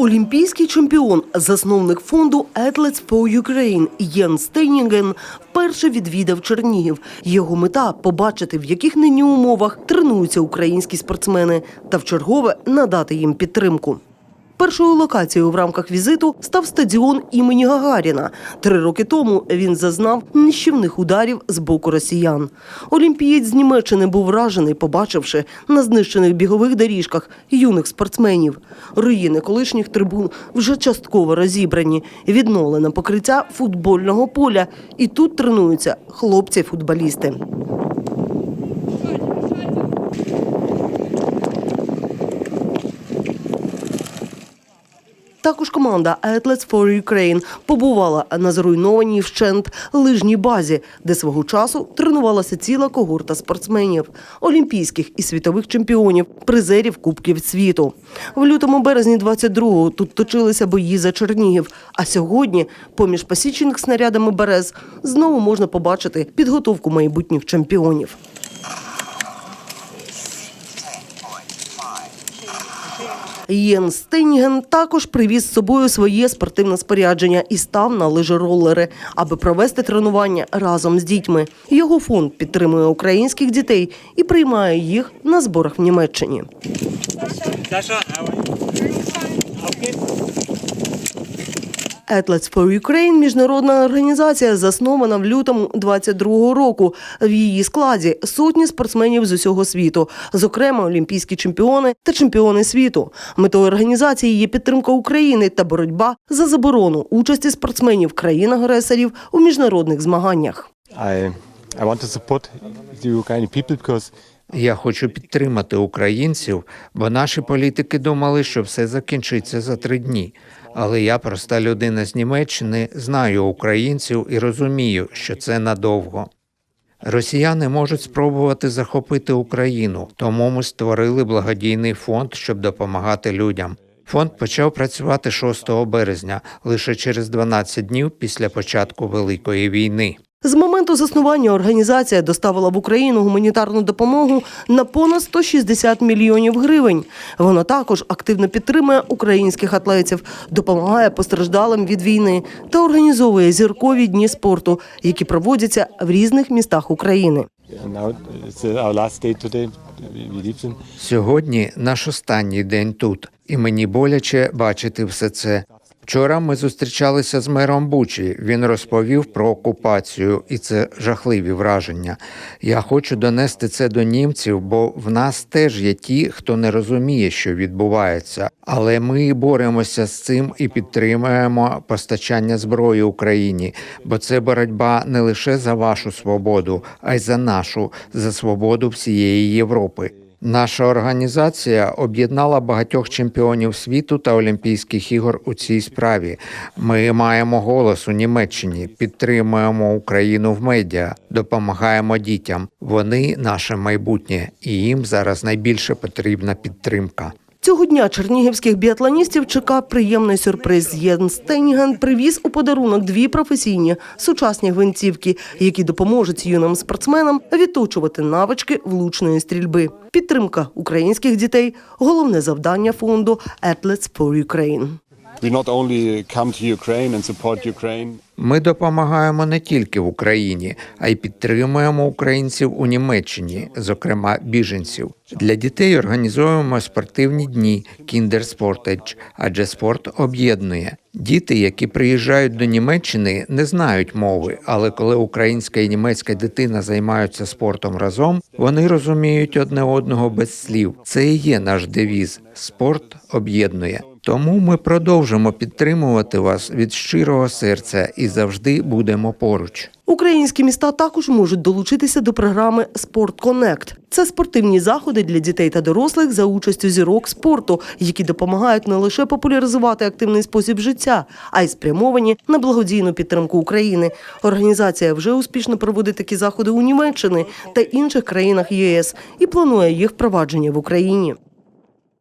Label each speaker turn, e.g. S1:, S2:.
S1: Олімпійський чемпіон, засновник фонду Athletes for Ukraine Єн Стейнінген вперше відвідав Чернігів. Його мета побачити, в яких нині умовах тренуються українські спортсмени, та вчергове надати їм підтримку. Першою локацією в рамках візиту став стадіон імені Гагаріна. Три роки тому він зазнав нищівних ударів з боку росіян. Олімпієць з Німеччини був вражений, побачивши на знищених бігових доріжках юних спортсменів. Руїни колишніх трибун вже частково розібрані. Відновлене покриття футбольного поля. І тут тренуються хлопці-футболісти. Також команда Athletes for Ukraine побувала на зруйнованій вщент лижній базі, де свого часу тренувалася ціла когорта спортсменів, олімпійських і світових чемпіонів, призерів Кубків світу. В лютому березні 22-го тут точилися бої за Чернігів. А сьогодні, поміж посічених снарядами берез, знову можна побачити підготовку майбутніх чемпіонів. Єн Стейнген також привіз з собою своє спортивне спорядження і став на лижеролери, аби провести тренування разом з дітьми. Його фонд підтримує українських дітей і приймає їх на зборах в Німеччині.
S2: Sascha,
S1: Athletes for Ukraine – міжнародна організація, заснована в лютому 22-го року. В її складі сотні спортсменів з усього світу, зокрема олімпійські чемпіони та чемпіони світу. Метою організації є підтримка України та боротьба за заборону участі спортсменів країн-агресорів у міжнародних змаганнях.
S3: I I want to support the Ukrainian people because
S4: Я хочу підтримати українців, бо наші політики думали, що все закінчиться за три дні. Але я, проста людина з Німеччини, знаю українців і розумію, що це надовго. Росіяни можуть спробувати захопити Україну, тому ми створили благодійний фонд, щоб допомагати людям. Фонд почав працювати 6 березня, лише через 12 днів після початку Великої війни.
S1: З моменту заснування організація доставила в Україну гуманітарну допомогу на понад 160 мільйонів гривень. Вона також активно підтримує українських атлетів, допомагає постраждалим від війни та організовує зіркові дні спорту, які проводяться в різних містах України.
S4: Сьогодні наш останній день тут, і мені боляче бачити все це. Вчора ми зустрічалися з мером Бучі. Він розповів про окупацію, і це жахливі враження. Я хочу донести це до німців, бо в нас теж є ті, хто не розуміє, що відбувається. Але ми боремося з цим і підтримуємо постачання зброї Україні, бо це боротьба не лише за вашу свободу, а й за нашу, за свободу всієї Європи. Наша організація об'єднала багатьох чемпіонів світу та Олімпійських ігор у цій справі. Ми маємо голос у Німеччині, підтримуємо Україну в медіа, допомагаємо дітям. Вони наше майбутнє, і їм зараз найбільше потрібна підтримка.
S1: Цього дня чернігівських біатлоністів чекав приємний сюрприз. Єн Стейнген привіз у подарунок дві професійні сучасні гвинтівки, які допоможуть юним спортсменам відточувати навички влучної стрільби. Підтримка українських дітей головне завдання фонду Athletes for Ukraine.
S4: Ми допомагаємо не тільки в Україні, а й підтримуємо українців у Німеччині, зокрема біженців. Для дітей організовуємо спортивні дні Sportage, адже спорт об'єднує. Діти, які приїжджають до Німеччини, не знають мови, але коли українська і німецька дитина займаються спортом разом, вони розуміють одне одного без слів. Це і є наш девіз спорт об'єднує. Тому ми продовжимо підтримувати вас від щирого серця і завжди будемо поруч.
S1: Українські міста також можуть долучитися до програми Спорт Конект. Це спортивні заходи для дітей та дорослих за участю зірок спорту, які допомагають не лише популяризувати активний спосіб життя, а й спрямовані на благодійну підтримку України. Організація вже успішно проводить такі заходи у Німеччині та інших країнах ЄС і планує їх впровадження в Україні.